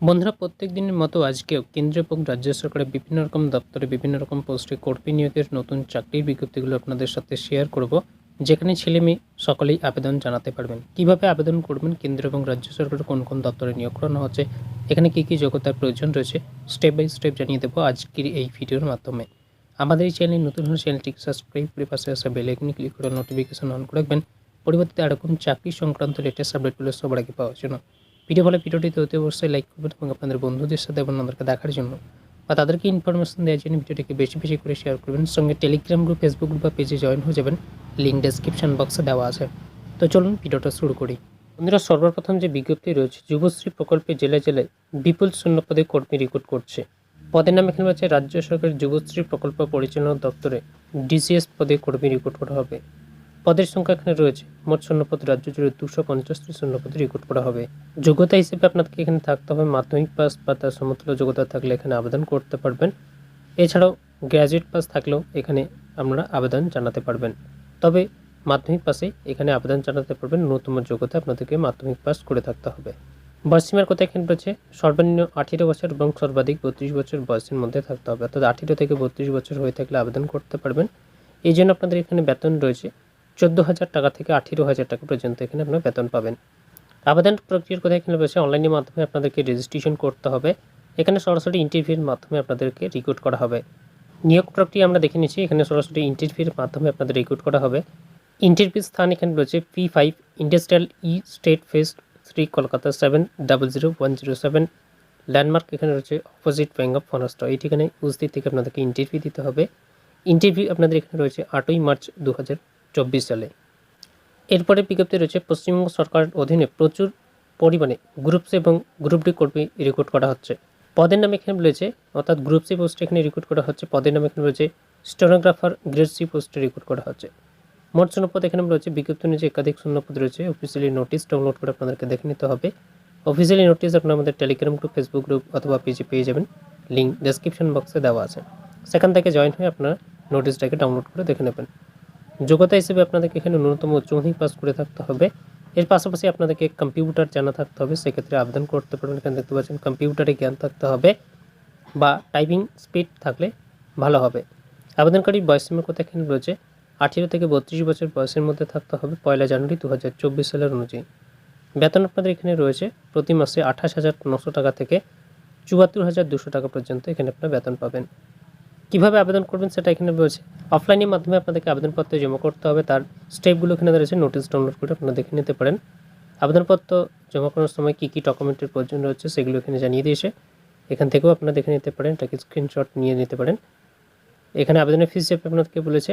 বন্ধুরা, প্রত্যেক দিনের মতো আজকেও কেন্দ্র এবং রাজ্য সরকারের বিভিন্ন রকম দপ্তরে বিভিন্ন রকম পোস্টে কর্মী নিয়োগের নতুন চাকরির বিজ্ঞপ্তিগুলো আপনাদের সাথে শেয়ার করব, যেখানে ছেলে মেয়ে সকলেই আবেদন জানাতে পারবেন। কীভাবে আবেদন করবেন, কেন্দ্র এবং রাজ্য সরকারের কোন কোন দপ্তরে নিয়োগ করানো হচ্ছে, এখানে কী কী যোগ্যতার প্রয়োজন রয়েছে স্টেপ বাই স্টেপ জানিয়ে দেবো আজকের এই ভিডিওর মাধ্যমে। আমাদের এই চ্যানেল নতুন হলে চ্যানেলটিকে সাবস্ক্রাইব করে পাশে আসা বেল আইকনে ক্লিক করে নোটিফিকেশন অন করে রাখবেন। পরিবর্তিতে এরকম চাকরি সংক্রান্ত লেটেস্ট আপডেটগুলো সবার আগে পাওয়ার জন্য। ভিডিও ভালো ভিডিওটিতে অতি অবশ্যই লাইক করবেন এবং আপনাদের বন্ধুদের সাথে এবং আমাদেরকে দেখার জন্য বা তাদেরকে ইনফরমেশন দেওয়ার জন্য ভিডিওটিকে বেশি বেশি করে শেয়ার করবেন। সঙ্গে টেলিগ্রাম গ্রুপ ফেসবুক গ্রুপ বা পেজে জয়েন হয়ে যাবেন। লিঙ্ক ডেসক্রিপশন বক্সে দেওয়া আছে। তো চলুন ভিডিওটা শুরু করি। বন্ধুরা, সর্বপ্রথম যে বিজ্ঞপ্তি রয়েছে, যুবশ্রী প্রকল্পে জেলায় জেলায় বিপুল শূন্য পদে কর্মী রিক্রুট করছে। পদের নাম এখানে রয়েছে, রাজ্য সরকারের যুবশ্রী প্রকল্প পরিচালনা দপ্তরে ডিসিএস পদে কর্মী রিক্রুট করা হবে। পদের সংখ্যা এখানে রয়েছে। মোট শূন্যপদ রাজ্য জুড়ে দুশো পঞ্চাশটি শূন্যপদে রিক্রুট করা হবে। যোগ্যতা হিসেবে আপনাকে এখানে থাকতে হবে মাধ্যমিক পাস বা তার সমতুল্য যোগ্যতা থাকলে এখানে আবেদন করতে পারবেন। এছাড়াও গ্র্যাজুয়েট পাস থাকলেও এখানে আপনারা আবেদন জানাতে পারবেন। তবে মাধ্যমিক পাসে এখানে আবেদন জানাতে পারবেন ন্যূনতম যোগ্যতা আপনাদেরকে মাধ্যমিক পাস করে থাকতে হবে। বয়সীমার কথা এখানে রয়েছে, সর্বনিম্ন আঠেরো বছর এবং সর্বাধিক বত্রিশ বছর বয়সের মধ্যে থাকতে হবে। অর্থাৎ আঠেরো থেকে বত্রিশ বছর হয়ে থাকলে আবেদন করতে পারবেন। এই জন্য আপনাদের এখানে বেতন রয়েছে চোদ্দ হাজার টাকা থেকে আঠেরো হাজার টাকা পর্যন্ত এখানে আপনারা বেতন পাবেন। আবেদন প্রক্রিয়ার কথা এখানে রয়েছে অনলাইনের মাধ্যমে আপনাদেরকে রেজিস্ট্রেশন করতে হবে। এখানে সরাসরি ইন্টারভিউর মাধ্যমে আপনাদেরকে রিক্রুট করা হবে। নিয়োগ প্রক্রিয়া আমরা দেখে নিচ্ছি, এখানে সরাসরি ইন্টারভিউর মাধ্যমে আপনাদের রিক্রুট করা হবে। ইন্টারভিউ স্থান এখানে রয়েছে P five industrial E state phase three Kolkata seven double zero one zero seven landmark এখানে রয়েছে অপোজিট ব্যাঙ্ক অফ মহারাষ্ট্র এই ঠিকানায় উপস্থিত থেকে আপনাদেরকে ইন্টারভিউ দিতে হবে। ইন্টারভিউ আপনাদের এখানে রয়েছে আটই মার্চ দু হাজার চব্বিশ সালে। এরপরে বিজ্ঞপ্তি রয়েছে, পশ্চিমবঙ্গ সরকারের অধীনে প্রচুর পরিমাণে গ্রুপ সি এবং গ্রুপ ডি কর্মী রিক্রুট করা হচ্ছে। পদের নাম এখানে রয়েছে, অর্থাৎ গ্রুপ সি পোস্টে এখানে রিক্রুট করা হচ্ছে, পদের নাম এখানে রয়েছে স্টেনোগ্রাফার গ্রেড সি পোস্টে রিক্রুট করা হচ্ছে। মোট শূন্যপদ এখানে রয়েছে, বিজ্ঞপ্তি অনুযায়ী একাধিক শূন্যপদ রয়েছে অফিসিয়ালি নোটিশ ডাউনলোড করে আপনাদেরকে দেখে নিতে হবে। অফিসিয়ালি নোটিশ আপনার আমাদের টেলিগ্রাম গ্রুপ ফেসবুক গ্রুপ অথবা পেজে পেয়ে যাবেন। লিঙ্ক ডেসক্রিপশন বক্সে দেওয়া আছে। সেখান থেকে জয়েন হয়ে আপনারা নোটিশটাকে ডাউনলোড করে দেখে নেবেন। যোগ্যতা হিসেবে আপনাদেরকে এখানে ন্যূনতম উচ্চ মাধ্যমিক পাস করে থাকতে হবে। এর পাশাপাশি আপনাদেরকে কম্পিউটার জানা থাকতে হবে, সেক্ষেত্রে আবেদন করতে পারবেন এখানে দেখতে পাচ্ছেন কম্পিউটারে জ্ঞান থাকতে হবে বা টাইপিং স্পিড থাকলে ভালো হবে। আবেদনকারী বয়সীমার কথা এখানে রয়েছে? আঠেরো থেকে বত্রিশ বছর বয়সের মধ্যে থাকতে হবে পয়লা জানুয়ারি দু হাজার চব্বিশ সালের অনুযায়ী। বেতন আপনাদের এখানে রয়েছে প্রতি মাসে আঠাশ হাজার নশো টাকা থেকে চুয়াত্তর হাজার দুশো টাকা পর্যন্ত এখানে আপনারা বেতন পাবেন। কীভাবে আবেদন করবেন সেটা এখানে রয়েছে। অফলাইনের মাধ্যমে আপনাদেরকে আবেদনপত্র জমা করতে হবে। তার স্টেপগুলো এখানে রয়েছে। নোটিশ ডাউনলোড করে আপনারা দেখে নিতে পারেন। আবেদনপত্র জমা করার সময় কী কী ডকুমেন্টের প্রয়োজন রয়েছে সেগুলো এখানে জানিয়ে দিয়েছে। এখান থেকেও আপনারা দেখে নিতে পারেন। এটাকে স্ক্রিনশট নিয়ে নিতে পারেন। এখানে আবেদনের ফিস হিসেবে আপনাদেরকে বলেছে?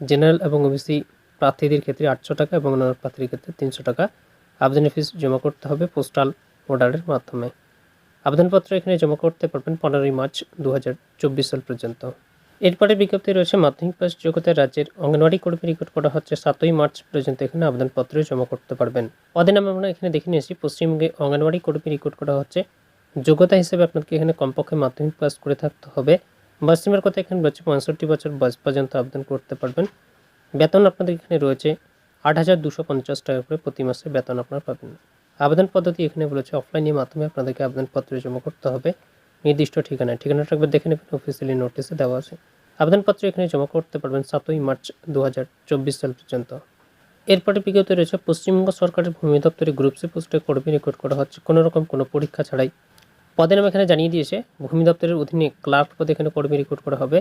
জেনারেল এবং ওবিসি প্রার্থীদের ক্ষেত্রে আটশো টাকা এবং অন্যান্য প্রার্থীর ক্ষেত্রে তিনশো টাকা। আবেদনের ফিস জমা করতে হবে পোস্টাল অর্ডারের মাধ্যমে। আবেদনপত্র এখানে জমা করতে পারবেন পনেরোই মার্চ দু হাজার চব্বিশ সাল পর্যন্ত। এরপরে বিজ্ঞপ্তি রয়েছে, মাধ্যমিক পাস যোগ্যতায় রাজ্যের অঙ্গনওয়াড়ি কর্মী রেকর্ড করা হচ্ছে সাতই মার্চ পর্যন্ত এখানে আবেদনপত্র জমা করতে পারবেন। পদের আমরা এখানে দেখে নিয়েছি, পশ্চিমবঙ্গে অঙ্গনওয়াড়ি কর্মী রেকর্ড করা হচ্ছে। যোগ্যতা হিসেবে আপনাকে এখানে কমপক্ষে মাধ্যমিক পাস করে থাকতে হবে। বয়সীমার কথা এখানে রয়েছে, পঁয়ষট্টি বছর বয়স পর্যন্ত আবেদন করতে পারবেন। বেতন আপনাদের এখানে রয়েছে আট হাজার দুশো পঞ্চাশ টাকা করে প্রতি মাসে বেতন আপনারা পাবেন। আবেদন পদ্ধতি এখানে বলেছে অফলাইনের মাধ্যমে আপনাদেরকে আবেদনপত্র জমা করতে হবে। নির্দিষ্ট ঠিকানায়, ঠিকানাটা একবার দেখে নেবেন অফিসিয়ালি নোটিশে দেওয়া আছে। আবেদনপত্র এখানে জমা করতে পারবেন সাতই মার্চ দু হাজার চব্বিশ সাল পর্যন্ত। এরপরে বিজ্ঞপ্তি রয়েছে, পশ্চিমবঙ্গ সরকারের ভূমি দপ্তরে গ্রুপ সি পোস্টে কর্মী রেকর্ড করা হচ্ছে। কোনো রকম কোনো পরীক্ষা ছাড়াই। পদের নাম এখানে জানিয়ে দিয়েছে, ভূমি দপ্তরের অধীনে ক্লার্ক পদে এখানে কর্মী রেকর্ড করা হবে।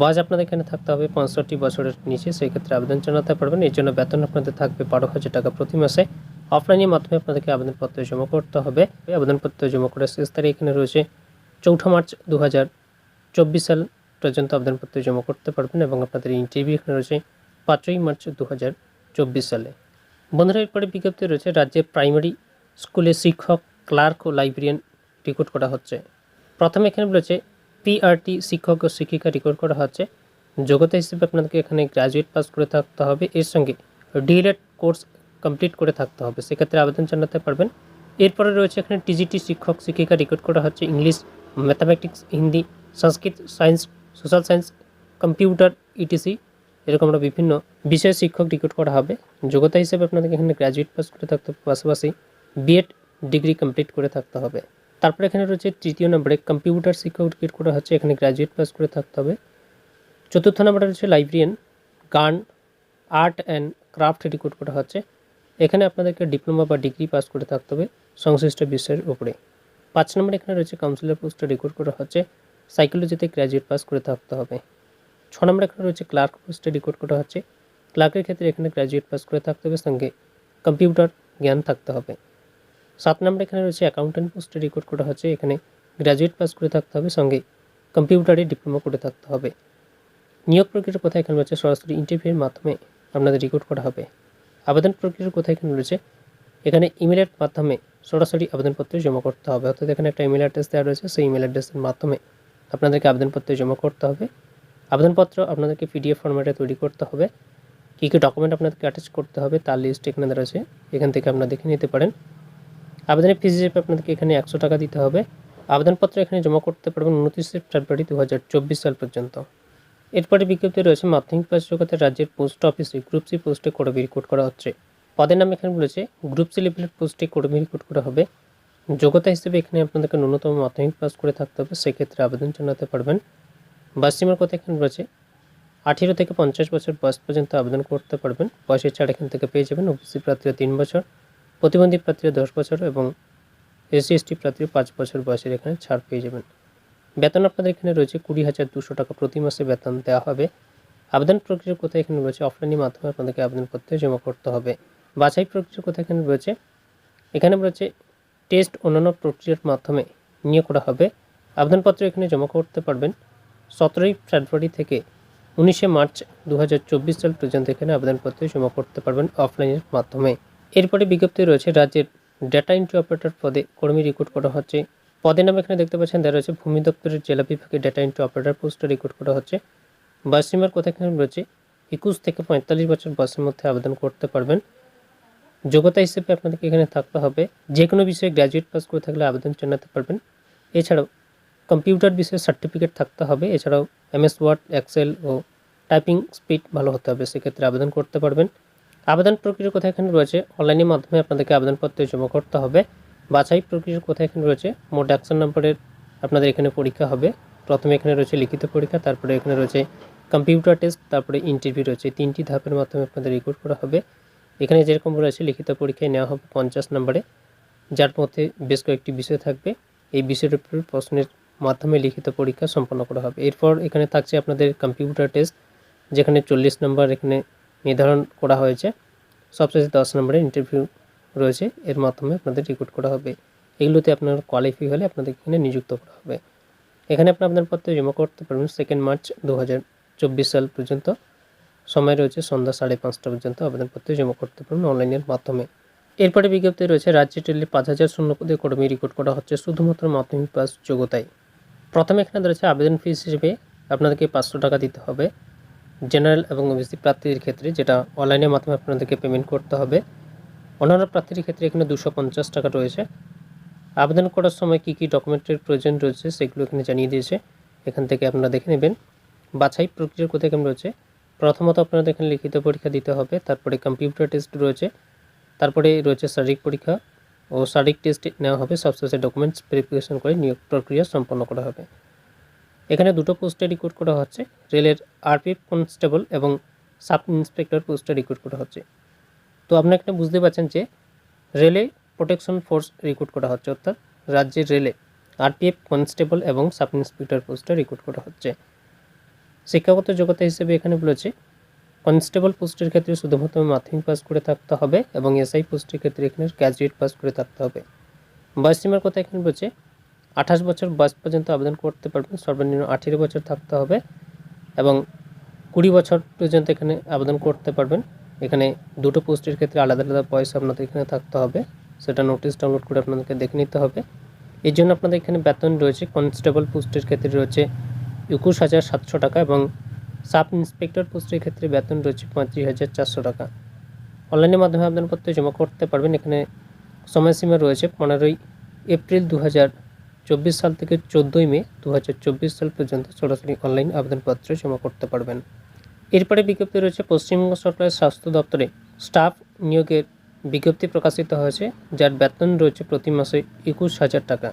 বয়স আপনাদের এখানে থাকতে হবে পঁয়ষট্টি বছরের নিচে সেই ক্ষেত্রে আবেদন জানাতে পারবেন। এর জন্য বেতন আপনাদের থাকবে বারো হাজার টাকা প্রতি মাসে। অফলাইনের মাধ্যমে আপনাদেরকে আবেদনপত্র জমা করতে হবে। আবেদনপত্র জমা করার শেষ তারিখ এখানে রয়েছে চৌঠা মার্চ দু হাজার চব্বিশ সাল পর্যন্ত আবেদনপত্র জমা করতে পারবেন এবং আপনাদের ইন্টারভিউ এখানে রয়েছে পাঁচই মার্চ দু হাজার চব্বিশ সালে। বন্ধুরা, এরপরে বিজ্ঞপ্তি রয়েছে রাজ্যে প্রাইমারি স্কুলে শিক্ষক ক্লার্ক ও লাইব্রেরিয়ান রিক্রুট করা হচ্ছে। প্রথমে এখানে রয়েছে পিআরটি শিক্ষক ও শিক্ষিকা রিক্রুট করা হচ্ছে। যোগ্যতা হিসেবে আপনাদেরকে এখানে গ্র্যাজুয়েট পাস করে থাকতে হবে। এর সঙ্গে ডিএলএড কোর্স কমপ্লিট করে থাকতে হবে। সেক্ষেত্রে আবেদন জানাতে পারবেন। এরপরে রয়েছে এখানে টিজিটি শিক্ষক, শিক্ষিকা রিক্রুট করা হচ্ছে English mathematics Hindi Sanskrit science social science computer ETC এরকম আমরা বিভিন্ন বিষয়ের শিক্ষক রিক্রুট করা হবে। যোগ্যতা হিসেবে আপনাদেরকে এখানে গ্র্যাজুয়েট পাস করে থাকতে হবে। পাশাপাশি বিএড ডিগ্রি কমপ্লিট করে থাকতে হবে। তারপরে এখানে রয়েছে তৃতীয় নম্বরে কম্পিউটার শিক্ষক টিকিট করা হচ্ছে। এখানে গ্র্যাজুয়েট পাস করে থাকতে হবে। চতুর্থ নম্বরে রয়েছে লাইব্রেরিয়ান গান আর্ট অ্যান্ড ক্রাফট রিক্রুট করা হচ্ছে। এখানে আপনাদেরকে ডিপ্লোমা বা ডিগ্রি পাস করে থাকতে হবে সংশ্লিষ্ট বিষয়ের উপরে। পাঁচ নম্বরে এখানে রয়েছে কাউন্সিলর পোস্টে রিক্রুট করা হচ্ছে সাইকোলজিতে গ্র্যাজুয়েট পাস করে থাকতে হবে। ছ নম্বরে এখানে রয়েছে ক্লার্ক পোস্টে রিক্রুট করা হচ্ছে ক্লার্কের ক্ষেত্রে এখানে গ্র্যাজুয়েট পাস করে থাকতে হবে, সঙ্গে কম্পিউটার জ্ঞান থাকতে হবে। সাত নম্বরে এখানে রয়েছে অ্যাকাউন্টেন্ট পোস্টে রিক্রুট করা হচ্ছে, এখানে গ্র্যাজুয়েট পাস করে থাকতে হবে, সঙ্গে কম্পিউটারে ডিপ্লোমা করে থাকতে হবে। নিয়োগ প্রক্রিয়ার কথা এখানে রয়েছে সরাসরি ইন্টারভিউয়ের মাধ্যমে আপনাদের রিক্রুট করা হবে। আবেদন প্রক্রিয়ার কোথায় এখানে রয়েছে? এখানে ইমেলের মাধ্যমে সরাসরি আবেদনপত্র জমা করতে হবে। অর্থাৎ এখানে একটা ইমেল অ্যাড্রেস দেওয়া রয়েছে, সেই ইমেল অ্যাড্রেসের মাধ্যমে আপনাদেরকে আবেদনপত্র জমা করতে হবে। আবেদনপত্র আপনাদেরকে পিডিএফ ফরম্যাটে তৈরি করতে হবে। কী কী ডকুমেন্ট আপনাদেরকে অ্যাটাচ করতে হবে তার লিস্ট এখানে দেওয়া রয়েছে। এখান থেকে আপনারা দেখে নিতে পারেন। আবেদনের ফিস হিসেবে আপনাদেরকে এখানে একশো টাকা দিতে হবে। আবেদনপত্র এখানে জমা করতে পারবেন উনত্রিশে ফেব্রুয়ারি দু হাজার চব্বিশ সাল পর্যন্ত। এরপরে বিজ্ঞপ্তি রয়েছে, মাধ্যমিক পাস জগতের রাজ্যের পোস্ট অফিসে গ্রুপ সি পোস্টে কর্মী রিক্রুট করা হচ্ছে। পদের নাম এখানে বলেছে, গ্রুপ সি লেভেলের পোস্টে কর্মী রিক্রুট করা হবে। যোগ্যতা হিসেবে এখানে আপনাদেরকে ন্যূনতম মাধ্যমিক পাস করে থাকতে হবে, সেক্ষেত্রে আবেদন জানাতে পারবেন। বাসসীমার কথা এখানে রয়েছে, আঠেরো থেকে পঞ্চাশ বছর বয়স পর্যন্ত আবেদন করতে পারবেন। বয়সের ছাড় এখান থেকে পেয়ে যাবেন, ওবিসি প্রার্থীরা তিন বছর, প্রতিবন্ধী প্রার্থীরা দশ বছর এবং এসসি, এসটি প্রার্থীরা পাঁচ বছর বয়সের এখানে ছাড় পেয়ে যাবেন। বেতন আপনাদের এখানে রয়েছে কুড়ি হাজার দুশো টাকা প্রতি মাসে বেতন দেওয়া হবে। আবেদন প্রক্রিয়ার কোথায় এখানে রয়েছে? অফলাইনের মাধ্যমে আপনাদেরকে আবেদনপত্র জমা করতে হবে। বাছাই প্রক্রিয়ার কোথায় এখানে রয়েছে? এখানে রয়েছে টেস্ট অন্যান্য প্রক্রিয়ার মাধ্যমে নিয়ে করা হবে। আবেদনপত্র এখানে জমা করতে পারবেন। সতেরোই ফেব্রুয়ারি থেকে উনিশে মার্চ দু হাজার চব্বিশ সাল পর্যন্ত এখানে আবেদনপত্র জমা করতে পারবেন অফলাইনের মাধ্যমে। এরপরে বিজ্ঞপ্তি রয়েছে, রাজ্যের ডেটা এন্ট্রি অপারেটর পদে কর্মী রিক্রুট করা হচ্ছে। পদের নাম এখানে দেখতে পাচ্ছেন দেওয়া রয়েছে ভূমি দপ্তরের জেলা বিভাগে ডেটা এন্ট্রি অপারেটর পোস্টে রেকর্ড করা হচ্ছে। বয়সীমার কথা এখানে রয়েছে, একুশ থেকে পঁয়তাল্লিশ বছর বয়সের মধ্যে আবেদন করতে পারবেন। যোগ্যতা হিসেবে আপনাদেরকে এখানে থাকতে হবে যে কোনো বিষয়ে গ্র্যাজুয়েট পাস করে থাকলে আবেদন জানাতে পারবেন। এছাড়াও কম্পিউটার বিষয়ে সার্টিফিকেট থাকতে হবে, এছাড়াও এমএস ওয়ার্ড এক্সেল ও টাইপিং স্পিড ভালো হতে হবে, সেক্ষেত্রে আবেদন করতে পারবেন। আবেদন প্রক্রিয়ার কথা এখানে রয়েছে অনলাইনের মাধ্যমে আপনাদেরকে আবেদনপত্র জমা করতে হবে। বাছাই প্রক্রিয়ার কথা এখানে রয়েছে? মোট অ্যাকশন নম্বরের আপনাদের এখানে পরীক্ষা হবে। প্রথমে এখানে রয়েছে লিখিত পরীক্ষা, তারপরে এখানে রয়েছে কম্পিউটার টেস্ট তারপরে ইন্টারভিউ রয়েছে। তিনটি ধাপের মাধ্যমে আপনাদের রেকর্ড করা হবে। এখানে যেরকম রয়েছে, লিখিত পরীক্ষায় নেওয়া হবে পঞ্চাশ নম্বরে যার মধ্যে বেশ কয়েকটি বিষয় থাকবে। এই বিষয়ের উপর প্রশ্নের মাধ্যমে লিখিত পরীক্ষা সম্পন্ন করা হবে। এরপর এখানে থাকছে আপনাদের কম্পিউটার টেস্ট যেখানে চল্লিশ নম্বর এখানে নির্ধারণ করা হয়েছে। সবশেষে দশ নম্বরে ইন্টারভিউ রয়েছে, এর মাধ্যমে আপনাদের রিক্রুট করা হবে। এগুলোতে আপনার কোয়ালিফাই হলে আপনাদের এখানে নিযুক্ত করা হবে। এখানে আপনি আপনার পত্র জমা করতে পারবেন সেকেন্ড মার্চ দু সাল পর্যন্ত। সময় রয়েছে সন্ধ্যা সাড়ে পাঁচটা পর্যন্ত আবেদনপত্র জমা করতে পারবেন অনলাইনের মাধ্যমে। এরপরে বিজ্ঞপ্তি রয়েছে, রাজ্যে টেলি পাঁচ হাজার শূন্য পদে কর্মী রিক্রুট করা হচ্ছে শুধুমাত্র মাধ্যমিক পাস যোগ্যতায়। প্রথমে এখানে রয়েছে আবেদন ফিস হিসেবে আপনাদেরকে পাঁচশো টাকা দিতে হবে। জেনারেল এবং ওবিসি প্রার্থীদের ক্ষেত্রে যেটা অনলাইনের মাধ্যমে আপনাদেরকে পেমেন্ট করতে হবে। অন্যান্য প্রার্থীর ক্ষেত্রে এখানে দুশো পঞ্চাশ টাকা রয়েছে। আবেদন করার সময় কী কী ডকুমেন্টের প্রয়োজন রয়েছে সেগুলো এখানে জানিয়ে দিয়েছে। এখান থেকে আপনারা দেখে নেবেন। বাছাই প্রক্রিয়ার কোথায় কেমন রয়েছে? প্রথমত আপনাদের এখানে লিখিত পরীক্ষা দিতে হবে, তারপরে কম্পিউটার টেস্ট রয়েছে, তারপরে রয়েছে শারীরিক পরীক্ষা ও শারীরিক টেস্ট নেওয়া হবে। সবশেষে ডকুমেন্টস ভেরিফিকেশন করে নিয়োগ প্রক্রিয়া সম্পন্ন করা হবে। এখানে দুটো পোস্টে রিক্রুট করা হচ্ছে, রেলের আরপিএফ কনস্টেবল এবং সাব ইন্সপেক্টর পোস্টে রিক্রুট করা হচ্ছে। তো আপনারা এখানে বুঝতে পারছেন যে রেলে প্রোটেকশন ফোর্স রিক্রুট করা হচ্ছে, অর্থাৎ রাজ্যের রেলে আরপিএফ কনস্টেবল এবং সাব ইন্সপেক্টর পোস্টে রিক্রুট করা হচ্ছে। শিক্ষাগত যোগ্যতা হিসেবে এখানে বলেছে কনস্টেবল পোস্টের ক্ষেত্রে শুধুমাত্র মাধ্যমিক পাস করে থাকতে হবে এবং এসআই পোস্টের ক্ষেত্রে এখানে গ্র্যাজুয়েট পাস করে থাকতে হবে। বয়সীমার কথা এখানে বলছে, আঠাশ বছর বয়স পর্যন্ত আবেদন করতে পারবেন, সর্বনিম্ন আঠেরো বছর থাকতে হবে এবং কুড়ি বছর পর্যন্ত এখানে আবেদন করতে পারবেন। এখানে দুটো পোস্টের ক্ষেত্রে আলাদা আলাদা পয়সা আপনাদের এখানে থাকতে হবে। সেটা নোটিশ ডাউনলোড করে আপনাদেরকে দেখে নিতে হবে। এর জন্য আপনাদের এখানে বেতন রয়েছে কনস্টেবল পোস্টের ক্ষেত্রে রয়েছে একুশ হাজার সাতশো টাকা এবং সাব ইন্সপেক্টর পোস্টের ক্ষেত্রে বেতন রয়েছে পঁয়ত্রিশ হাজার চারশো টাকা। অনলাইনের মাধ্যমে আবেদনপত্র জমা করতে পারবেন। এখানে সময়সীমা রয়েছে পনেরোই এপ্রিল দু চব্বিশ সাল থেকে চোদ্দোই মে দু হাজার চব্বিশ সাল পর্যন্ত সরাসরি অনলাইন আবেদনপত্র জমা করতে পারবেন। এরপরে বিজ্ঞপ্তি রয়েছে, পশ্চিমবঙ্গ সরকারের স্বাস্থ্য দপ্তরে স্টাফ নিয়োগের বিজ্ঞপ্তি প্রকাশিত হয়েছে, যার বেতন রয়েছে প্রতি মাসে একুশ হাজার টাকা।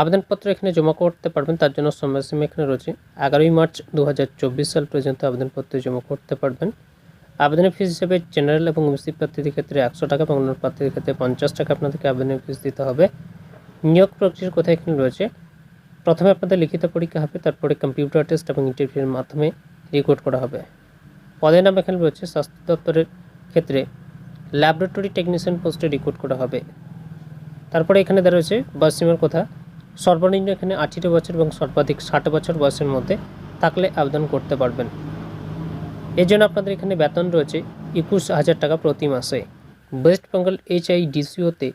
আবেদনপত্র এখানে জমা করতে পারবেন, তার জন্য সময়সীমা এখানে রয়েছে। এগারোই মার্চ দু হাজার চব্বিশ সাল পর্যন্ত আবেদনপত্র জমা করতে পারবেন। আবেদনের ফিস হিসেবে জেনারেল এবং ওবিসি প্রার্থীদের ক্ষেত্রে একশো টাকা এবং অন্য প্রার্থীদের ক্ষেত্রে পঞ্চাশ টাকা আপনাদেরকে আবেদনের ফিস দিতে হবে। নিয়োগ প্রক্রিয়ার কোথায় এখানে রয়েছে। প্রথমে আপনাদের লিখিত পরীক্ষা হবে, তারপরে কম্পিউটার টেস্ট এবং ইন্টারভিউর মাধ্যমে রেকর্ড করা হবে। পদের নাম এখানে রয়েছে স্বাস্থ্য দপ্তরের ক্ষেত্রে ল্যাবরেটরি টেকনিশিয়ান পোস্টে রেকর্ড করা হবে। তারপরে এখানে দেওয়া রয়েছে বয়সীমার কথা। সর্বনিম্ন এখানে আঠারো বছর এবং সর্বাধিক ষাট বছর বয়সের মধ্যে থাকলে আবেদন করতে পারবেন। এর জন্য আপনাদের এখানে বেতন রয়েছে একুশ হাজার টাকা প্রতি মাসে। ওয়েস্ট বেঙ্গল এইচআই ডিসিওতে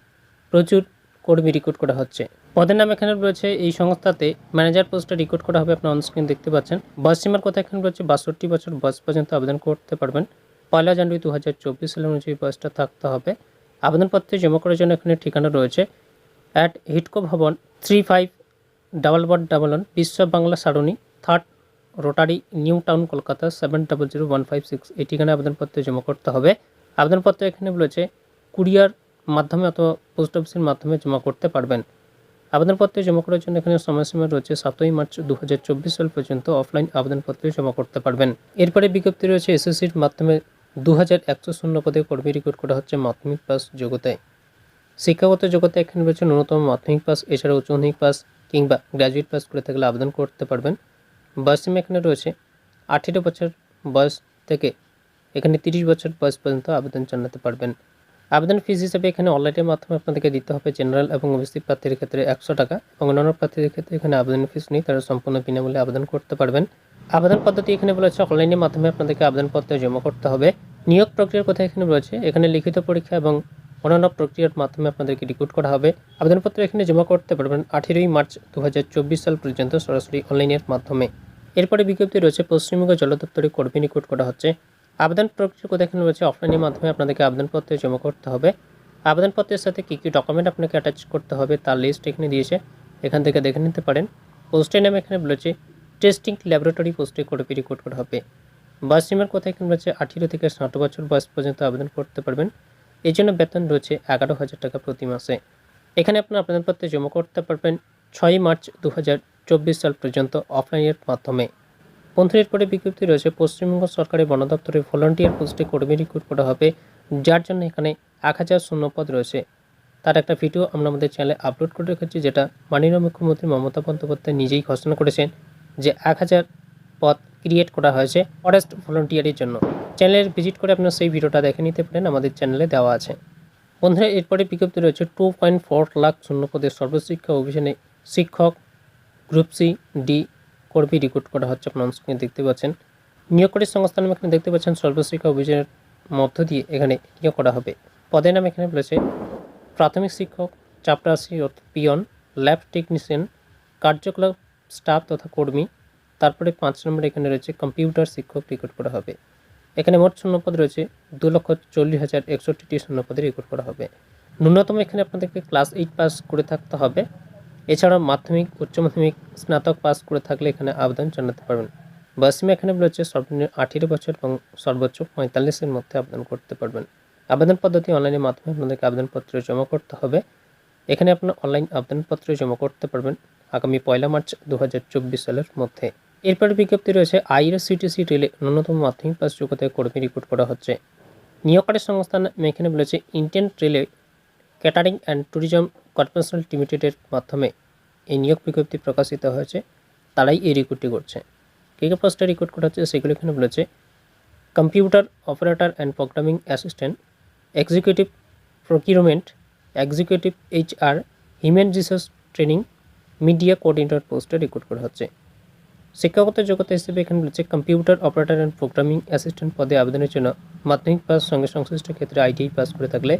প্রচুর কর্মী রিক্রুট করা হচ্ছে। পদের নাম এখানে রয়েছে এই সংস্থাতে ম্যানেজার পোস্টে রিক্রুট করা হবে আপনার অনস্ক্রিন দেখতে পাচ্ছেন। বয়সীমার কথা এখানে রয়েছে, বাষট্টি বছর বয়স পর্যন্ত আবেদন করতে পারবেন। পয়লা জানুয়ারি দু হাজার চব্বিশ সালের অনুযায়ী বয়সটা থাকতে হবে। আবেদনপত্রে জমা করার জন্য এখানে ঠিকানা রয়েছে at হিটকো Bhavan three five double one double one Biswa Bangla Sarani third rotary new town Kolkata seven double zero one five six এই ঠিকানা আবেদনপত্রে জমা করতে হবে। আবেদনপত্র এখানে বলেছে কুরিয়ার মাধ্যমে অথবা পোস্ট অফিসের মাধ্যমে জমা করতে পারবেন। আবেদনপত্রে জমা করার জন্য এখানে সময়সীমা রয়েছে সাতই মার্চ দু হাজার চব্বিশ সাল পর্যন্ত অফলাইন আবেদনপত্রে জমা করতে পারবেন। এরপরে বিজ্ঞপ্তি রয়েছে এসএসসির মাধ্যমে দু শূন্য পদে কর্মী রিক্রুট করা হচ্ছে মাধ্যমিক পাস যোগ্যতায়। শিক্ষাগত যোগ্যতা এখানে রয়েছে ন্যূনতম মাধ্যমিক পাস এছাড়া উচ্চ মাধ্যমিক পাস কিংবা গ্র্যাজুয়েট পাস করে থাকলে আবেদন করতে পারবেন। বয়সীমা এখানে রয়েছে আঠেরো বছর বয়স থেকে এখানে তিরিশ বছর বয়স পর্যন্ত আবেদন জানাতে পারবেন। আবেদন ফিস হিসেবে এখানে অনলাইনের মাধ্যমে আপনাদেরকে দিতে হবে জেনারেল এবং ওবিসি প্রার্থীর ক্ষেত্রে একশো টাকা এবং অন্যান্য প্রার্থীদের ক্ষেত্রে এখানে আবেদন ফিস নেই, তারা সম্পূর্ণ বিনামূল্যে আবেদন করতে পারবেন। আবেদন পদ্ধতি এখানে বলেছে অনলাইনের মাধ্যমে আপনাদেরকে আবেদনপত্র জমা করতে হবে। নিয়োগ প্রক্রিয়ার কথা এখানে বলেছে এখানে লিখিত পরীক্ষা এবং অন্যান্য প্রক্রিয়ার মাধ্যমে আপনাদেরকে রিক্রুট করা হবে। আবেদনপত্র এখানে জমা করতে পারবেন আঠেরোই মার্চ দু হাজার চব্বিশ সাল পর্যন্ত সরাসরি অনলাইনের মাধ্যমে। এরপরে বিজ্ঞপ্তি রয়েছে, পশ্চিমবঙ্গ জল দপ্তরে কর্মী রিক্রুট করা হচ্ছে। আবেদন প্রক্রিয়া এখানে রয়েছে অফলাইনের মাধ্যমে আপনাদেরকে আবেদনপত্র জমা করতে হবে। আবেদনপত্রের সাথে কী কী ডকুমেন্ট আপনাকে অ্যাটাচ করতে হবে তার লিস্ট এখানে দিয়েছে। এখান থেকে দেখে নিতে পারেন। পোস্টের নাম এখানে বলেছে টেস্টিং ল্যাবরেটরি পোস্টে কর্মী রিক্রুট করা হবে। বয়স সীমার কথা এখানে রয়েছে আঠেরো থেকে ষাট বছর বয়স পর্যন্ত আবেদন করতে পারবেন। এই জন্য বেতন রয়েছে এগারো হাজার টাকা প্রতি মাসে। এখানে আপনার আবেদনপত্র জমা করতে পারবেন ছয়ই মার্চ দু হাজার চব্বিশ সাল পর্যন্ত অফলাইনের মাধ্যমে। বন্ধুদের পরে বিজ্ঞপ্তি রয়েছে, পশ্চিমবঙ্গ সরকারের বন দপ্তরে ভলান্টিয়ার পোস্টে কর্মী রিক্রুট করা হবে, যার জন্য এখানে এক হাজার শূন্যপদ রয়েছে। তার একটা ভিডিও আমরা আমাদের চ্যানেলে আপলোড করে রেখেছি, যেটা মাননীয় মুখ্যমন্ত্রী মমতা বন্দ্যোপাধ্যায় নিজেই ঘোষণা করেছেন যে এক হাজার পদ ক্রিয়েট করা হয়েছে ফরেস্ট ভলান্টিয়ারের জন্য। চ্যানেলের ভিজিট করে আপনারা সেই ভিডিওটা দেখে নিতে পারেন, আমাদের চ্যানেলে দেওয়া আছে। বন্ধুরা, এরপরে বিজ্ঞপ্তি রয়েছে টু পয়েন্ট ফোর লাখ শূন্য পদে সর্বশিক্ষা অভিযানে শিক্ষক গ্রুপ সি ডি কর্মী রিক্রুট করা হচ্ছে আপনার স্ক্রিনে দেখতে পাচ্ছেন। নিয়োগকারী সংস্থার নাম এখানে দেখতে পাচ্ছেন সর্বশিক্ষা অভিযানের মধ্য দিয়ে এখানে নিয়োগ করা হবে। পদের নাম এখানে বলেছে প্রাথমিক শিক্ষক, চাপরাশি পিয়ন, ল্যাব টেকনিশিয়ান, কার্যকলাপ স্টাফ তথা কর্মী। তারপরে পাঁচ নম্বরে এখানে রয়েছে কম্পিউটার শিক্ষক রিক্রুট করা হবে। এখানে মোট শূন্যপদ রয়েছে দু লক্ষ চল্লিশ হাজার একষট্টিটি শূন্যপদে রিক্রুট করা হবে। ন্যূনতম এখানে আপনাদেরকে ক্লাস এইট পাস করে থাকতে হবে। এছাড়াও মাধ্যমিক, উচ্চ মাধ্যমিক, স্নাতক পাস করে থাকলে এখানে আবেদন জানাতে পারবেন। বয়সীমা এখানে রয়েছে সর্বনিম্ন আঠেরো বছর এবং সর্বোচ্চ পঁয়তাল্লিশের মধ্যে আবেদন করতে পারবেন। আবেদন পদ্ধতি অনলাইনের মাধ্যমে আপনাদেরকে আবেদনপত্র জমা করতে হবে। এখানে আপনার অনলাইন আবেদনপত্র জমা করতে পারবেন আগামী পয়লা মার্চ দু হাজার চব্বিশ সালের মধ্যে। এরপরে বিজ্ঞপ্তি রয়েছে, আইআরসিটিসি রেলে ন্যূনতম মাধ্যমিক পাস যোগ্যতায় কর্মী রিপোর্ট করা হচ্ছে। নিয়োগকারী সংস্থান এখানে বলেছে, ইন্ডিয়ান রেলে ক্যাটারিং অ্যান্ড ট্যুরিজম কর্পোরেশন লিমিটেডের মাধ্যমে এই নিয়োগ বিজ্ঞপ্তি প্রকাশিত হয়েছে। তারাই এই রিক্রুটটি করছে। কে কে পোস্টে রিক্রুট করা হচ্ছে সেগুলো এখানে বলেছে। Computer operator and programming assistant executive procurement executive HR human resource training media coordinator পোস্টে রিক্রুট করা হচ্ছে। শিক্ষাগত যোগ্যতা হিসেবে এখানে বলেছে computer operator and programming assistant পদে আবেদনের জন্য মাধ্যমিক পাস সঙ্গে সংশ্লিষ্ট ক্ষেত্রে আইটিআই পাস করে থাকলে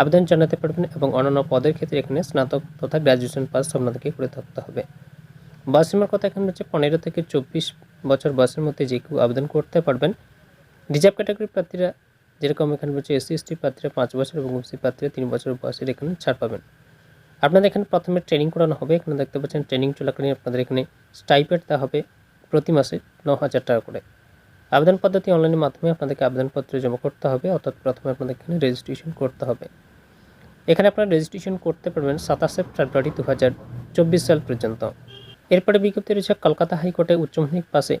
আবেদন জানাতে পারবেন এবং অন্যান্য পদের ক্ষেত্রে এখানে স্নাতক তথা গ্র্যাজুয়েশন পাস আপনাদেরকে করে থাকতে হবে। বয়সীমার কথা এখানে হচ্ছে পনেরো থেকে চব্বিশ বছর বয়সের মধ্যে যে কেউ আবেদন করতে পারবেন। রিজার্ভ ক্যাটাগরির প্রার্থীরা যেরকম এখানে রয়েছে এসসি, এসটি প্রার্থীরা পাঁচ বছর এবং ওসি প্রার্থীরা তিন বছর বয়সের এখানে ছাড় পাবেন। আপনাদের এখানে প্রথমে ট্রেনিং করানো হবে। এখানে দেখতে পাচ্ছেন ট্রেনিং চলাকালীন আপনাদের এখানে স্টাইপেড দেওয়া হবে প্রতি মাসে ন হাজার টাকা করে। আবেদন পদ্ধতি অনলাইনের মাধ্যমে আপনাদেরকে আবেদনপত্র জমা করতে হবে, অর্থাৎ প্রথমে আপনাদের এখানে রেজিস্ট্রেশন করতে হবে। এখানে আপনারা রেজিস্ট্রেশন করতে পারবেন সাতাশে ফেব্রুয়ারি দু হাজার চব্বিশ সাল পর্যন্ত। এরপরে বিজ্ঞপ্তি রয়েছে, কলকাতা হাইকোর্টে উচ্চ মাধ্যমিক পাশে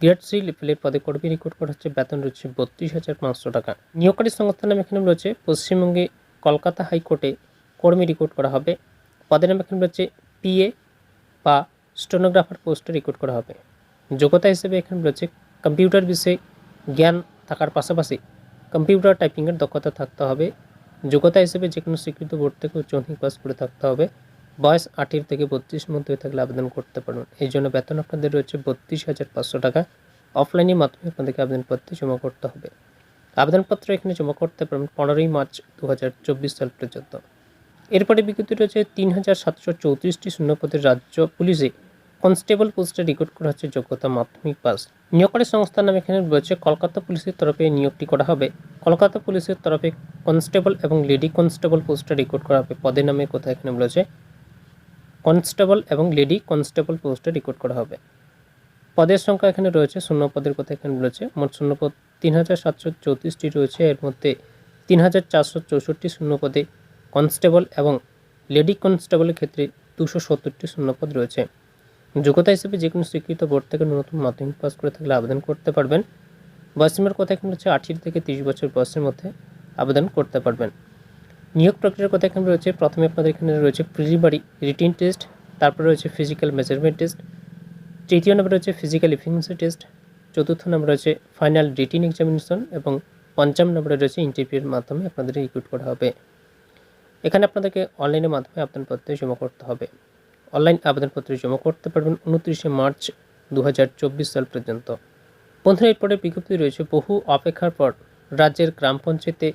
গ্রেড সি লেভেলের পদে কর্মী রেকর্ড করা হচ্ছে বেতন রয়েছে বত্রিশ হাজার পাঁচশো টাকা। নিয়োগকারী সংস্থার নাম এখানে রয়েছে, পশ্চিমবঙ্গে কলকাতা হাইকোর্টে কর্মী রেকর্ড করা হবে। পদের নাম এখানে রয়েছে পিএ বা স্টোনোগ্রাফার পোস্টে রেকর্ড করা হবে। যোগ্যতা হিসেবে এখানে রয়েছে কম্পিউটার বিষয়ে জ্ঞান থাকার পাশাপাশি কম্পিউটার টাইপিংয়ের দক্ষতা থাকতে হবে। যোগ্যতা হিসেবে যে কোনো স্বীকৃত বোর্ড থেকে উচ্চ মাধ্যমিক পাস করে থাকতে হবে। বয়স আঠেরো থেকে বত্রিশ মধ্যে হয়ে থাকলে আবেদন করতে পারবেন। এই জন্য বেতন আপনাদের রয়েছে বত্রিশ হাজার পাঁচশো টাকা। অফলাইনের মাধ্যমে আপনাদেরকে আবেদনপত্র জমা করতে হবে। আবেদনপত্র এখানে জমা করতে পারবেন পনেরোই মার্চ দু হাজার চব্বিশ সাল পর্যন্ত। এরপরে বিজ্ঞপ্তি রয়েছে তিন হাজার সাতশো চৌত্রিশটি শূন্যপদের রাজ্য পুলিশে কনস্টেবল পোস্টে রেকর্ড করা হচ্ছে যোগ্যতা মাধ্যমিক পাস। নিয়োগকারী সংস্থার নাম এখানে রয়েছে কলকাতা পুলিশের তরফে নিয়োগটি করা হবে। কলকাতা পুলিশের তরফে কনস্টেবল এবং লেডি কনস্টেবল পোস্টে রেকর্ড করা হবে। পদের নামে কোথায় এখানে বলেছে। কনস্টেবল এবং লেডি কনস্টেবল পোস্টে রেকর্ড করা হবে। পদের সংখ্যা এখানে রয়েছে, শূন্য পদের কথা এখানে বলেছে। মোট শূন্যপদ তিন হাজার সাতশো চৌত্রিশটি রয়েছে। এর মধ্যে তিন হাজার চারশো চৌষট্টি শূন্যপদে কনস্টেবল এবং লেডি কনস্টেবলের ক্ষেত্রে দুশো সত্তরটি শূন্যপদ রয়েছে। যোগ্যতা হিসেবে যে কোনো স্বীকৃত বোর্ড থেকে ন্যূনতম মাধ্যমিক পাস করে থাকলে আবেদন করতে পারবেন। বয়সীমার কথা এখানে রয়েছে আঠারো থেকে তিরিশ বছর বয়সের মধ্যে আবেদন করতে পারবেন। নিয়োগ প্রক্রিয়ার কথা এখানে রয়েছে। প্রথমে আপনাদের এখানে রয়েছে প্রিলিমারি রিটিন টেস্ট তারপরে রয়েছে ফিজিক্যাল মেজারমেন্ট টেস্ট তৃতীয় নম্বর রয়েছে ফিজিক্যাল এফিসিয়েন্সি টেস্ট চতুর্থ নম্বর রয়েছে ফাইনাল রিটিন এক্সামিনেশন এবং পঞ্চম নম্বরে রয়েছে ইন্টারভিউর মাধ্যমে আপনাদের রিক্রুট করা হবে। এখানে আপনাদেরকে অনলাইনের মাধ্যমে আবেদনপত্র জমা করতে হবে। অনলাইন আবেদনপত্র জমা করতে পারবেন উনত্রিশে মার্চ দু হাজার চব্বিশ সাল পর্যন্ত। বন্ধুরা, এরপরে বিজ্ঞপ্তি রয়েছে, বহু অপেক্ষার পর রাজ্যের গ্রাম পঞ্চায়েতে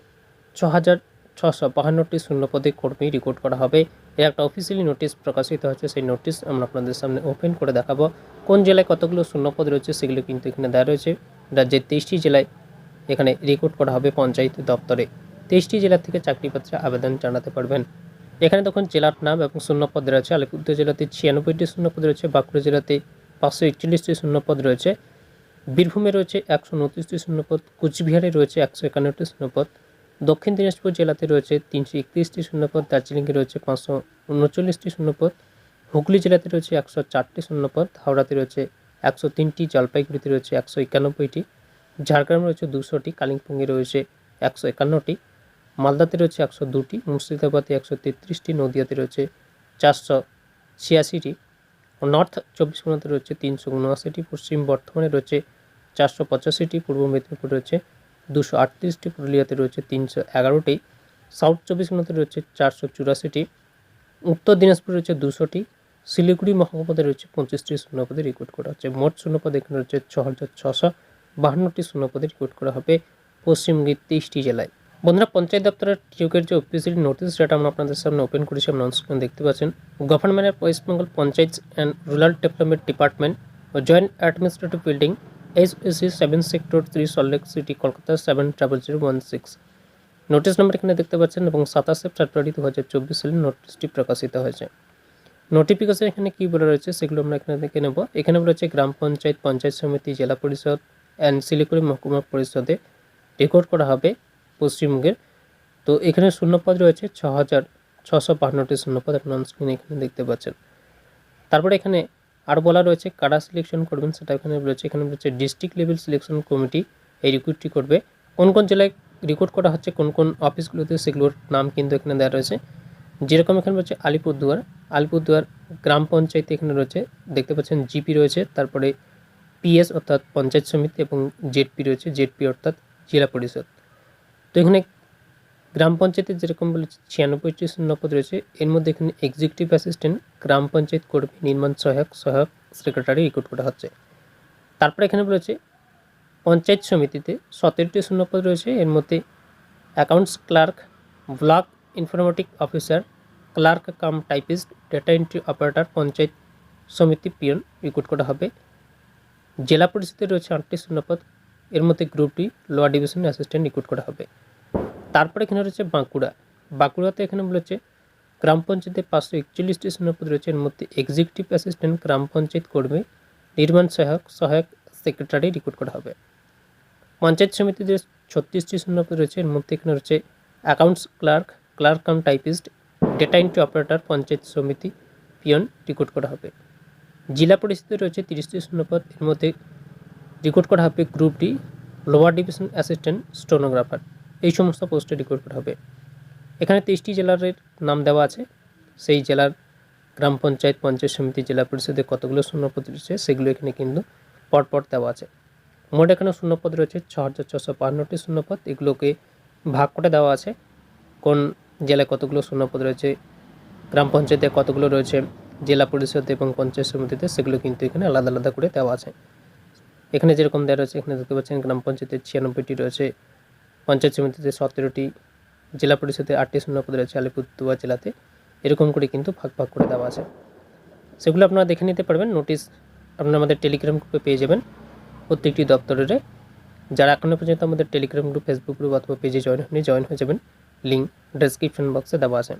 ছ হাজার ছশো বাহান্নটি শূন্যপদে কর্মী রেকর্ড করা হবে। এর একটা অফিসিয়ালি নোটিশ প্রকাশিত হচ্ছে, সেই নোটিশ আমরা আপনাদের সামনে ওপেন করে দেখাবো। কোন জেলায় কতগুলো শূন্যপদ রয়েছে সেগুলো কিন্তু এখানে দেওয়া রয়েছে। রাজ্যের তেইশটি জেলায় এখানে রেকর্ড করা হবে পঞ্চায়েত দপ্তরে। তেইশটি জেলা থেকে চাকরি চাকরিপত্রে আবেদন জানাতে পারবেন। এখানে তখন জেলার নাম এবং শূন্যপদ রয়েছে। আলিপুরদুয়ার জেলাতে ছিয়ানব্বইটি শূন্যপদ রয়েছে, বাঁকুড়া জেলাতে পাঁচশো একচল্লিশটি শূন্যপদ রয়েছে। বীরভূমে রয়েছে একশো উনত্রিশটি শূন্যপদ, কুচবিহারে রয়েছে একশো একান্নটি শূন্যপদ। দক্ষিণ দিনাজপুর জেলাতে রয়েছে তিনশো একত্রিশটি শূন্যপদ, দার্জিলিংয়ে রয়েছে পাঁচশো উনচল্লিশটি শূন্যপদ। হুগলি জেলাতে রয়েছে একশো চারটি শূন্যপদ, হাওড়াতে রয়েছে একশো তিনটি, জলপাইগুড়িতে রয়েছে একশো একানব্বইটি। ঝাড়গ্রামে রয়েছে দুশোটি, কালিম্পংয়ে রয়েছে একশো একান্নটি। মালদাতে রয়েছে একশো দুটি, মুর্শিদাবাদে একশো তেত্রিশটি, নদিয়াতে রয়েছে চারশো ছিয়াশিটি নর্থ চব্বিশ পরগনাতে রয়েছে তিনশো উনআশিটি, পশ্চিম বর্ধমানে রয়েছে চারশো পঁচাশিটি, পূর্ব মেদিনীপুর রয়েছে দুশো আটত্রিশটি, পুরুলিয়াতে রয়েছে তিনশো এগারোটি, সাউথ চব্বিশ পরগনাতে রয়েছে চারশো চুরাশিটি, উত্তর দিনাজপুর রয়েছে দুশোটি, শিলিগুড়ি মহকুমাতে রয়েছে পঁচিশটি শূন্যপদে রেকর্ড করা হচ্ছে। মোট শূন্যপদ এখানে রয়েছে ছ হাজার ছশো বাহান্নটি শূন্যপদে রেকর্ড করা হবে। পশ্চিমবঙ্গের তেইশটি জেলায়। বন্ধুরা, পঞ্চায়েত দপ্তরের নিয়োগের যে অফিসিয়ালি নোটিশ সেটা আমরা আপনাদের সামনে ওপেন করেছি, আপনার স্ক্রিন দেখতে পাচ্ছেন। Government of West Bengal panchayat and rural development department O joint administrative building H AC seven sector three Salt Lake city Kolkata seven double zero one six notice number এখানে দেখতে পাচ্ছেন এবং সাতাশে ফেব্রুয়ারি দু হাজার চব্বিশ সালে নোটিশটি প্রকাশিত হয়েছে। নোটিফিকেশন এখানে কী বলে রয়েছে, সেগুলো আমরা এখানে দেখে নেব। এখানে রয়েছে গ্রাম পঞ্চায়েত পঞ্চায়েত সমিতি, জেলা পরিষদ অ্যান্ড শিলিগুড়ি মহকুমা পরিষদে রেকর্ড করা হবে। পশ্চিমবঙ্গের। তো এখানে শূন্যপদ রয়েছে ছ হাজার ছশো বাহান্নটি শূন্যপদ আপনার স্ক্রিনে এখানে দেখতে পাচ্ছেন। তারপরে এখানে আর বলা রয়েছে কারা সিলেকশন করবেন সেটা এখানে রয়েছে। এখানে রয়েছে ডিস্ট্রিক্ট লেভেল সিলেকশন কমিটি এই রিক্রুটটি করবে। কোন কোন জেলায় রেকর্ড করা হচ্ছে, কোন কোন অফিসগুলোতে সেগুলোর নাম কিন্তু এখানে দেওয়া রয়েছে। যেরকম এখানে রয়েছে আলিপুরদুয়ার আলিপুরদুয়ার গ্রাম পঞ্চায়েত এখানে রয়েছে, দেখতে পাচ্ছেন জিপি রয়েছে, তারপরে পিএস অর্থাৎ পঞ্চায়েত সমিতি এবং জেডপি রয়েছে জেডপি অর্থাৎ জেলা পরিষদ। এখানে গ্রাম পঞ্চায়েতে যেরকম বলেছে ছিয়ানব্বইটি শূন্যপদ রয়েছে, এর মধ্যে এখানে এক্সিকিউটিভ অ্যাসিস্ট্যান্ট গ্রাম পঞ্চায়েত কর্মী, নির্মাণ সহায়ক সহায়ক সেক্রেটারি রিক্রুট করা হচ্ছে। তারপরে এখানে বলেছে, পঞ্চায়েত সমিতিতে সতেরোটি শূন্যপদ রয়েছে, এর মধ্যে accounts clerk block informatic officer clerk cum typist data entry operator panchayat samiti peon recruit করা হবে। জেলা পরিষদে রয়েছে আটটি শূন্যপদ এর মধ্যে গ্রুপটি লোয়ার ডিভিশন অ্যাসিস্ট্যান্ট রিক্রুট করা হবে। তারপরে এখানে রয়েছে বাঁকুড়া। বাঁকুড়াতে এখানে বলেছে, গ্রাম পঞ্চায়েতে পাঁচশো একচল্লিশটি শূন্যপদ রয়েছে এর মধ্যে এক্সিকিউটিভ অ্যাসিস্ট্যান্ট গ্রাম পঞ্চায়েত কর্মী, নির্মাণ সহায়ক সহায়ক সেক্রেটারি রিক্রুট করা হবে। পঞ্চায়েত সমিতিতে ছত্রিশটি শূন্যপদ রয়েছে এর মধ্যে এখানে রয়েছে accounts clerk clerk cum typist data entry operator panchayat samiti peon recruit করা হবে। জেলা পরিষদে রয়েছে তিরিশটি শূন্যপদ এর মধ্যে রিক্রুট করা হবে group D lower division assistant stenographer এই সমস্ত পোস্টে রিক্রুট করা হবে। এখানে তেইশটি জেলার নাম দেওয়া আছে। সেই জেলার গ্রাম পঞ্চায়েত পঞ্চায়েত সমিতি, জেলা পরিষদে কতগুলো শূন্যপদ রয়েছে সেগুলো এখানে কিন্তু পরপর দেওয়া আছে। মোট এখানে শূন্যপদ রয়েছে ছ হাজার ছশো বাহান্নটি শূন্যপদ। এগুলোকে ভাগ করে দেওয়া আছে। কোন জেলায় কতগুলো শূন্যপদ রয়েছে, গ্রাম পঞ্চায়েতে কতগুলো রয়েছে, জেলা পরিষদ এবং পঞ্চায়েত সমিতিতে সেগুলো কিন্তু এখানে আলাদা আলাদা করে দেওয়া আছে। এখানে যেরকম দেওয়া রয়েছে, এখানে দেখতে পাচ্ছেন গ্রাম পঞ্চায়েতে ছিয়ানব্বইটি রয়েছে পঞ্চায়েত সমিতিতে সতেরোটি, জেলা পরিষদে আটটি, শূন্যপদ রয়েছে আলিপুরদুয়ার জেলাতে। এরকম করে কিন্তু ভাগ ভাগ করে দেওয়া আছে। সেগুলো আপনারা দেখে নিতে পারবেন। নোটিশ আপনারা আমাদের টেলিগ্রাম গ্রুপে পেয়ে যাবেন। প্রত্যেকটি দপ্তরের। যারা এখনও পর্যন্ত আমাদের টেলিগ্রাম গ্রুপ, ফেসবুক গ্রুপ অথবা পেজে জয়েন হয়নি জয়েন হয়ে যাবেন। লিঙ্ক ডেসক্রিপশন বক্সে দেওয়া আছে।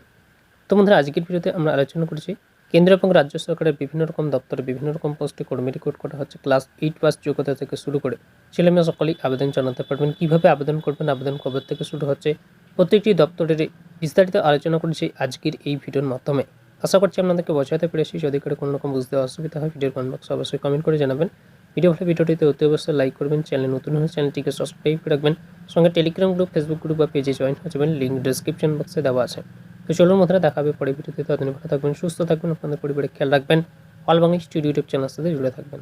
তো বন্ধুরা, আজকের ভিডিওতে আমরা আলোচনা করেছি কেন্দ্র এবং রাজ্য সরকারের বিভিন্ন রকম দপ্তরে বিভিন্ন রকম পোস্টে কর্মী রিক্রুট করা হচ্ছে। ক্লাস এইট পাস যোগ্যতা থেকে শুরু করে ছেলেমেয়ে সকলেই আবেদন জানাতে পারবেন। কীভাবে আবেদন করবেন, আবেদন কবে থেকে শুরু হচ্ছে প্রত্যেকটি দপ্তরের বিস্তারিত আলোচনা করেছি আজকের এই ভিডিওর মাধ্যমে। আশা করছি আপনাদেরকে বোঝাতে পেরেছি। যদি করে কোনো রকম বুঝতে অসুবিধা হয়, ভিডিওর কমেন্ট বক্সে অবশ্যই কমেন্ট করে জানাবেন। ভিডিও ভালো ভিডিওটিতে অতি অবশ্যই লাইক করবেন, চ্যানেল নতুন হলে চ্যানেলটিকে সাবস্ক্রাইব করে রাখবেন। সঙ্গে টেলিগ্রাম গ্রুপ, ফেসবুক গ্রুপ বা পেজে জয়েন হয়ে যাবেন। লিঙ্ক ডিসক্রিপশন বক্সে দেওয়া আছে। তো চলুন মধ্যে দেখা হবে পরে ভিডিওতে ততদিন ভালো থাকবেন, সুস্থ থাকবেন, আপনাদের পরিবারে খেয়াল রাখবেন। All Bangla studio YouTube channel সাথে জুড়ে থাকবেন।